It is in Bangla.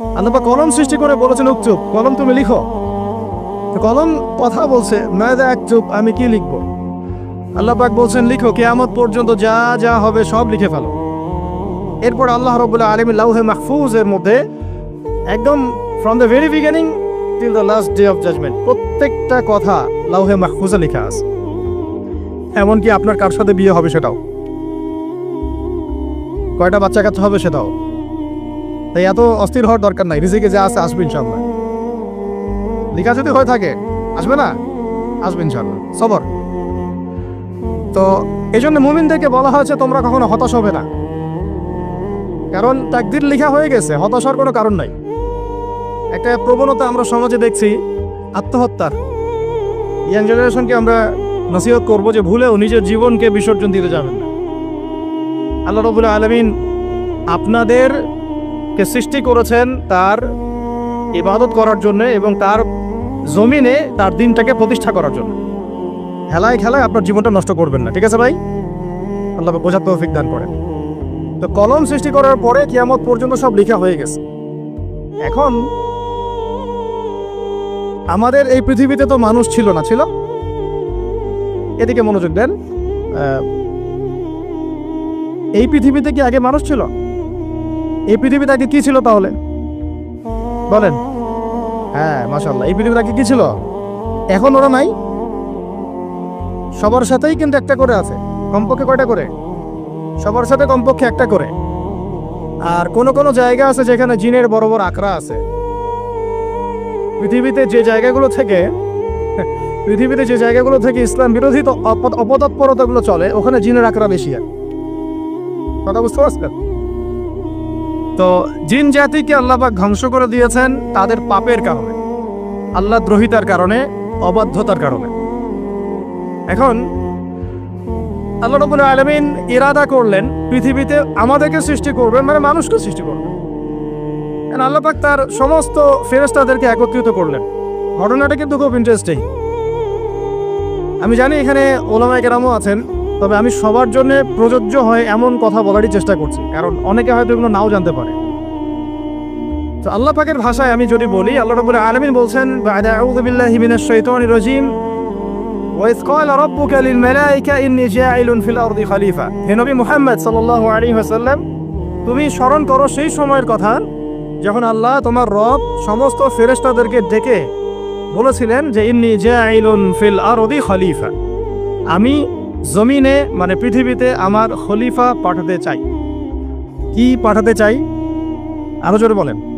আল্লাহ কলম সৃষ্টি করে বলেছেন উকচুপ কলম তুমি লিখো। কলম কথা বলছে নয়দা এক চুপ, আমি কি লিখব? আল্লাহ পাক বলছেন, লিখো, কেয়ামত পর্যন্ত যা যা হবে সব লিখে ফেলো। এরপর আল্লাহ রবুল্লাহ আলমী লাউহে মাহফুজের মধ্যে একদম from the very beginning till the last day of judgment প্রত্যেকটা কথা লাউহে মাহফুজে লেখা আছে। এমনকি আপনার কার সাথে বিয়ে হবে সেটাও। কয়টা বাচ্চা কাচ্চা হবে সেটাও। তাই এত অস্থির হওয়ার দরকার নাই। রিজিকে যা আছে আসবে ইনশাল্লাহ লেখা যদি হয়ে থাকে, আসবে না? আসবে ইনশাল্লাহ সবর। তো এই জন্য মুমিনদেরকে বলা হয়েছে, তোমরা কখনো হতাশ হবে না। কারণ তাকদির লিখা হয়ে গেছে হতাশার কোনো কারণ নাই। একটা প্রবণতা আমরা সমাজে দেখছি, আত্মহত্যার। ইয়াং জেনারেশনকে আমরা নসিহত করব যে ভুলেও নিজের জীবনকে বিসর্জন দিতে যাবেন না। আল্লাহ রবুল্লাহ আলমিন আপনাদেরকে সৃষ্টি করেছেন তার ইবাদত করার জন্য এবং তার জমিনে তার দিনটাকে প্রতিষ্ঠা করার জন্য। খেলায় খেলায় আপনার জীবনটা নষ্ট করবেন না, ঠিক আছে ভাই? আল্লাহ বোঝার তৌফিক দান করেন। তো কলম সৃষ্টি করার পরে কিয়ামত পর্যন্ত সব লেখা হয়ে গেছে। এখন আমাদের এই পৃথিবীতে তো মানুষ ছিল না, ছিল? এদিকে মনোযোগ দেন। এই পৃথিবীতে কি আগে মানুষ ছিল? এই পৃথিবীতে আগে কি ছিল তাহলে? বলেন। হ্যাঁ মাশাল্লাহ এই পৃথিবীতে আগে কি ছিল? এখন ওরা নাই? সবার সাথেই কিন্তু একটা করে আছে। কমপক্ষে কয়টা করে? সবার সাথে কমপক্ষে একটা করে। আর কোন কোন জায়গা আছে যেখানে জিনের বড় বড় আখড়া আছে? পৃথিবীতে যে জায়গাগুলো থেকে, পৃথিবীতে যে জায়গাগুলো থেকে ইসলাম বিরোধী অপতৎপরতাগুলো চলে, ওখানে জিনের আখড়া বেশি আর। কথা বুঝতে পারছেন? তো জিন জাতিকে আল্লাহবাক ধ্বংস করে দিয়েছেন তাদের পাপের কারণে। আল্লাহ দ্রোহিতার কারণে, অবাধ্যতার কারণে। এখন, আল্লাহ রবুল আলমিন ইরাদা করলেন, পৃথিবীতে আমাদেরকে সৃষ্টি করবেন মানে মানুষকে সৃষ্টি করবেন। And আল্লাহ পাক তার সমস্ত ফেরেস্তাদেরকে একত্রিত করলেন। ঘটনাটা কিন্তু খুব ইন্টারেস্টিং আমি জানি এখানে ওলামায় কেরামও আছেন। তবে আমি সবার জন্য প্রযোজ্য হয় এমন কথা বলারই চেষ্টা করছি কারণ অনেকে হয়তো এগুলো নাও জানতে পারে তো আল্লাহ পাকের ভাষায় আমি যদি বলি আল্লাহ রবুল আলমিন বলছেন "বা'দা আউযু বিল্লাহি মিনাশ শাইতানির রাজিম وإذ قال ربك للملائكة إني جاعل في الأرض خليفة হে নবী মুহাম্মদ সাল্লাল্লাহু আলাইহি ওয়াসাল্লাম তুমি স্মরণ করো সেই সময়ের কথা যখন আল্লাহ তোমার রব সমস্ত ফেরেশতাদেরকে ডেকে বলেছিলেন যে ইন্নি জাইলুন ফিল আরদি খলিফা আমি জমিনে মানে পৃথিবীতে আমার খলিফা পাঠাতে চাই। কি পাঠাতে চাই? আরও জোরে বলেন।